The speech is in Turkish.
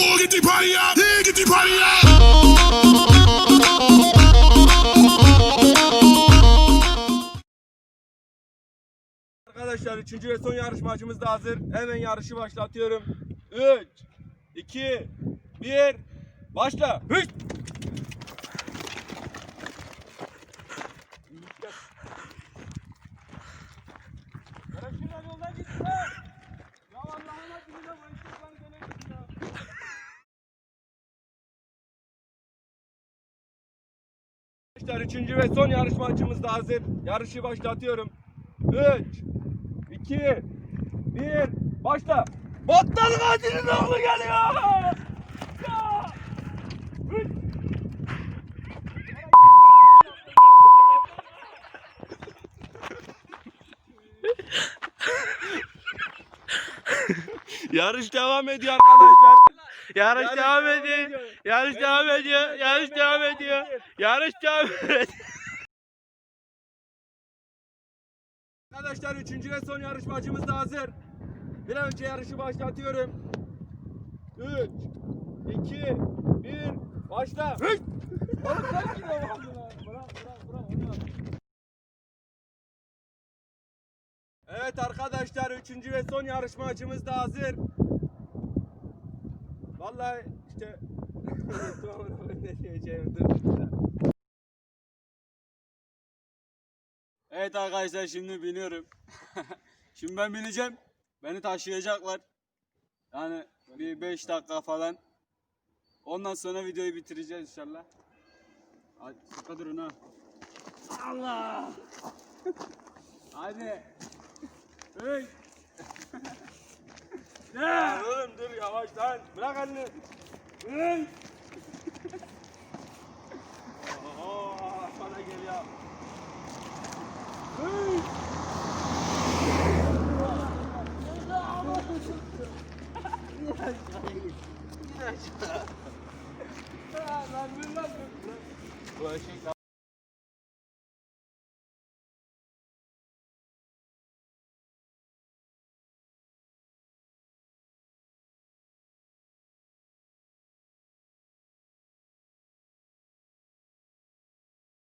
Four, get the party up. Here, get the party up. Arkadaşlar 3. ve son yarışmacımız da hazır. Hemen yarışı başlatıyorum. 3 2 1 Başla. Hış! Ya şuradan yoldan git lan. Ya Allah'ın adıyla bu ışıkları dönelim ya. Arkadaşlar 3. ve son yarışmacımız da hazır. Yarışı başlatıyorum. 3 2 1 Başla. Battal katilin oğlu geliyor. Ya! Yarış devam ediyor arkadaşlar. Yarış devam ediyor. Yarış devam ediyor. Yarış devam ediyor. Yarış devam ediyor. Arkadaşlar 3. ve son yarışmacımız da hazır. Bir an önce yarışı başlatıyorum. 3 2 1 Başla. Oğlum sen? Bırak bırak bırak. Evet arkadaşlar 3. ve son yarışmacımız da hazır. Vallahi işte ne diyeceğimi dur. Evet arkadaşlar şimdi biniyorum. şimdi ben bineceğim. Beni taşıyacaklar. Yani bir 5 dakika falan. Ondan sonra videoyu bitireceğiz inşallah. Hadi sıkı durun ha. Allah! Hadi. Hey! ne? Oğlum dur yavaş lan. Bırak elini. Hey! Oo, sana geliyor. Hey! Lan lan dur. Bu eşek